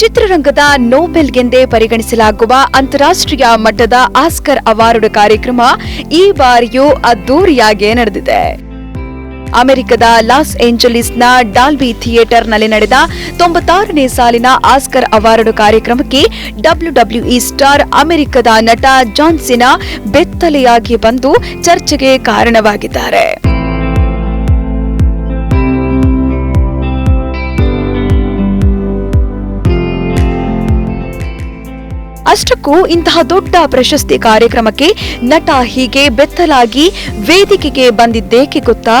ಚಿತ್ರರಂಗದ ನೋಬೆಲ್ಗೆಂದೇ ಪರಿಗಣಿಸಲಾಗುವ ಅಂತಾರಾಷ್ಟ್ರೀಯ ಮಟ್ಟದ ಆಸ್ಕರ್ ಅವಾರ್ಡ್ ಕಾರ್ಯಕ್ರಮ ಈ ಬಾರಿಯೂ ಅದ್ದೂರಿಯಾಗಿ ನಡೆದಿದೆ. ಅಮೆರಿಕದ ಲಾಸ್ ಏಂಜಲೀಸ್ನ ಡಾಲ್ಬಿ ಥಿಯೇಟರ್ನಲ್ಲಿ ನಡೆದ ತೊಂಬತ್ತಾರನೇ ಸಾಲಿನ ಆಸ್ಕರ್ ಅವಾರ್ಡ್ ಕಾರ್ಯಕ್ರಮಕ್ಕೆ ಡಬ್ಲ್ಯೂಡಬ್ಲ್ಯೂಇ ಸ್ಟಾರ್ ಅಮೆರಿಕದ ನಟ ಜಾನ್ಸಿನ ಬೆತ್ತಲೆಯಾಗಿ ಬಂದು ಚರ್ಚೆಗೆ ಕಾರಣವಾಗಿದ್ದಾರೆ. ಅಷ್ಟಕ್ಕೂ ಇಂತಹ ದೊಡ್ಡ ಪ್ರಶಸ್ತಿ ಕಾರ್ಯಕ್ರಮಕ್ಕೆ ನಟ ಹೀಗೆ ಬೆತ್ತಲಾಗಿ ವೇದಿಕೆಗೆ ಬಂದಿದ್ದೇಕೆ ಗೊತ್ತಾ?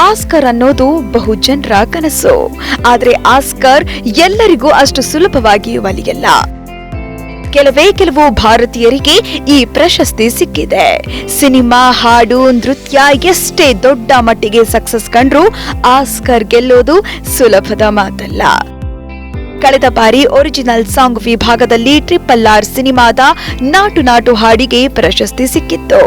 ಆಸ್ಕರ್ ಅನ್ನೋದು ಬಹು ಜನರ ಕನಸು. ಆದರೆ ಆಸ್ಕರ್ ಎಲ್ಲರಿಗೂ ಅಷ್ಟು ಸುಲಭವಾಗಿ ಒಲಿಯಲ್ಲ. ಕೆಲವೇ ಕೆಲವು ಭಾರತೀಯರಿಗೆ ಈ ಪ್ರಶಸ್ತಿ ಸಿಕ್ಕಿದೆ. ಸಿನಿಮಾ, ಹಾಡು, ನೃತ್ಯ ಎಷ್ಟೇ ದೊಡ್ಡ ಮಟ್ಟಿಗೆ ಸಕ್ಸಸ್ ಕಂಡ್ರೂ ಆಸ್ಕರ್ ಗೆಲ್ಲೋದು ಸುಲಭದ ಮಾತಲ್ಲ. ಕಳೆದ ಬಾರಿ ಒರಿಜಿನಲ್ ಸಾಂಗ್ ವಿಭಾಗದಲ್ಲಿ ಟ್ರಿಪಲ್ ಆರ್ ಸಿನಿಮಾದ ನಾಟು ನಾಟು ಹಾಡಿಗೆ ಪ್ರಶಸ್ತಿ ಸಿಕ್ಕಿತ್ತು.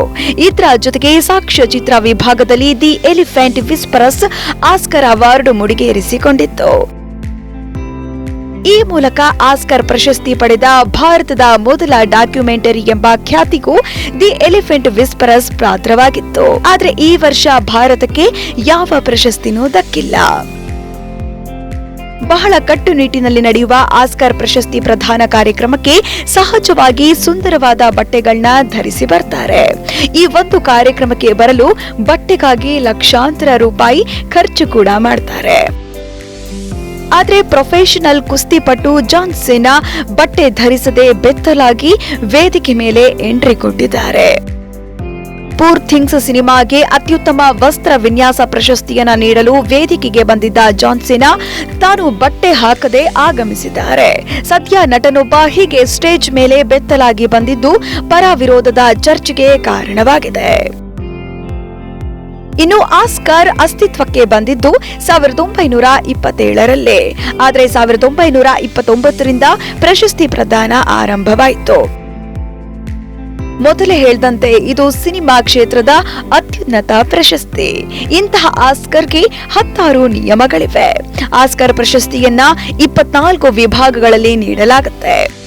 ಇದರ ಜೊತೆಗೆ ಸಾಕ್ಷ್ಯ ಚಿತ್ರ ವಿಭಾಗದಲ್ಲಿ the elephant whispers Oscar award ಮುಡಿಗೇರಿಸಿಕೊಂಡಿತ್ತು. ಈ ಮೂಲಕ ಆಸ್ಕರ್ ಪ್ರಶಸ್ತಿ ಪಡೆದ ಭಾರತದ ಮೊದಲ ಡಾಕ್ಯುಮೆಂಟರಿ ಎಂಬ ಖ್ಯಾತಿಗೂ ದಿ ಎಲಿಫೆಂಟ್ ವಿಸ್ಪರಸ್ ಪಾತ್ರವಾಗಿತ್ತು. ಆದರೆ ಈ ವರ್ಷ ಭಾರತಕ್ಕೆ ಯಾವ ಪ್ರಶಸ್ತಿನೂ ದಕ್ಕಿಲ್ಲ. ಬಹಳ ಕಟ್ಟುನಿಟ್ಟಿನಲ್ಲಿ ನಡೆಯುವ ಆಸ್ಕರ್ ಪ್ರಶಸ್ತಿ ಪ್ರಧಾನ ಕಾರ್ಯಕ್ರಮಕ್ಕೆ ಸಹಜವಾಗಿ ಸುಂದರವಾದ ಬಟ್ಟೆಗಳನ್ನ ಧರಿಸಿ ಬರ್ತಾರೆ. ಈ ಒಂದು ಕಾರ್ಯಕ್ರಮಕ್ಕೆ ಬರಲು ಬಟ್ಟೆಗಾಗಿ ಲಕ್ಷಾಂತರ ರೂಪಾಯಿ ಖರ್ಚು ಕೂಡ ಮಾಡ್ತಾರೆ. ಆದರೆ ಪ್ರೊಫೆಷನಲ್ ಕುಸ್ತಿಪಟು ಜಾನ್ ಸೇನಾ ಬಟ್ಟೆ ಧರಿಸದೆ ಬೆತ್ತಲಾಗಿ ವೇದಿಕೆ ಮೇಲೆ ಎಂಟ್ರಿ ಕೊಟ್ಟಿದ್ದಾರೆ. ಪೂರ್ ಥಿಂಗ್ಸ್ ಸಿನಿಮಾಗೆ ಅತ್ಯುತ್ತಮ ವಸ್ತ್ರ ವಿನ್ಯಾಸ ಪ್ರಶಸ್ತಿಯನ್ನ ನೀಡಲು ವೇದಿಕೆಗೆ ಬಂದಿದ್ದ ಜಾನ್ಸಿನಾ ತಾನು ಬಟ್ಟೆ ಹಾಕದೆ ಆಗಮಿಸಿದ್ದಾರೆ. ಸದ್ಯ ನಟನೊಬ್ಬ ಹೀಗೆ ಸ್ಟೇಜ್ ಮೇಲೆ ಬೆತ್ತಲಾಗಿ ಬಂದಿದ್ದು ಪರ ವಿರೋಧದ ಚರ್ಚೆಗೆ ಕಾರಣವಾಗಿದೆ. ಇನ್ನು ಆಸ್ಕರ್ ಅಸ್ತಿತ್ವಕ್ಕೆ ಬಂದಿದ್ದು ಸಾವಿರದ ಒಂಬೈನೂರ ಇಪ್ಪತ್ತೇಳರಲ್ಲೇ. ಆದರೆ ಸಾವಿರದ ಒಂಬೈನೂರ ಇಪ್ಪತ್ತೊಂಬತ್ತರಿಂದ ಪ್ರಶಸ್ತಿ ಪ್ರದಾನ ಆರಂಭವಾಯಿತು. ಮೊದಲೇ ಹೇಳ್ದಂತೆ ಇದು ಸಿನಿಮಾ ಕ್ಷೇತ್ರದ ಅತ್ಯುನ್ನತ ಪ್ರಶಸ್ತಿ. ಇಂತಹ ಆಸ್ಕರ್ಗೆ ಹತ್ತಾರು ನಿಯಮಗಳಿವೆ. ಆಸ್ಕರ್ ಪ್ರಶಸ್ತಿಯನ್ನ ಇಪ್ಪತ್ನಾಲ್ಕು ವಿಭಾಗಗಳಲ್ಲಿ ನೀಡಲಾಗುತ್ತೆ.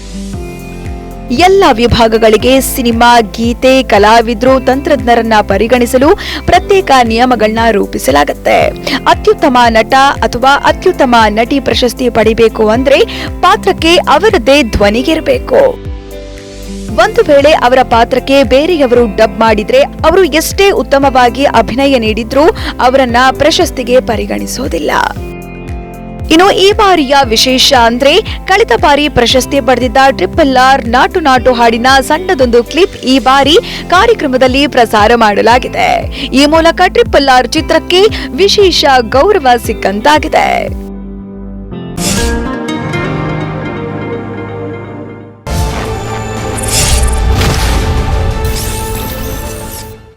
ಎಲ್ಲ ವಿಭಾಗಗಳಿಗೆ ಸಿನಿಮಾ, ಗೀತೆ, ಕಲಾವಿದ್ರು, ತಂತ್ರಜ್ಞರನ್ನ ಪರಿಗಣಿಸಲು ಪ್ರತ್ಯೇಕ ನಿಯಮಗಳನ್ನ ರೂಪಿಸಲಾಗುತ್ತೆ. ಅತ್ಯುತ್ತಮ ನಟ ಅಥವಾ ಅತ್ಯುತ್ತಮ ನಟಿ ಪ್ರಶಸ್ತಿ ಪಡಿಬೇಕು ಅಂದ್ರೆ ಪಾತ್ರಕ್ಕೆ ಅವರದ್ದೇ ಧ್ವನಿಗಿರಬೇಕು. ಒಂದು ವೇಳೆ ಅವರ ಪಾತ್ರಕ್ಕೆ ಬೇರೆಯವರು ಡಬ್ ಮಾಡಿದ್ರೆ ಅವರು ಎಷ್ಟೇ ಉತ್ತಮವಾಗಿ ಅಭಿನಯ ನೀಡಿದ್ರೂ ಅವರನ್ನ ಪ್ರಶಸ್ತಿಗೆ ಪರಿಗಣಿಸೋದಿಲ್ಲ. ಇನ್ನು ಈ ಬಾರಿಯ ವಿಶೇಷ ಅಂದ್ರೆ ಕಳೆದ ಬಾರಿ ಪ್ರಶಸ್ತಿ ಪಡೆದಿದ್ದ ಟ್ರಿಪಲ್ ಆರ್ ನಾಟು ನಾಟು ಹಾಡಿನ ಸಣ್ಣದೊಂದು ಕ್ಲಿಪ್ ಈ ಬಾರಿ ಕಾರ್ಯಕ್ರಮದಲ್ಲಿ ಪ್ರಸಾರ ಮಾಡಲಾಗಿದೆ. ಈ ಮೂಲಕ ಟ್ರಿಪಲ್ ಆರ್ ಚಿತ್ರಕ್ಕೆ ವಿಶೇಷ ಗೌರವ ಸಿಕ್ಕಂತಾಗಿದೆ.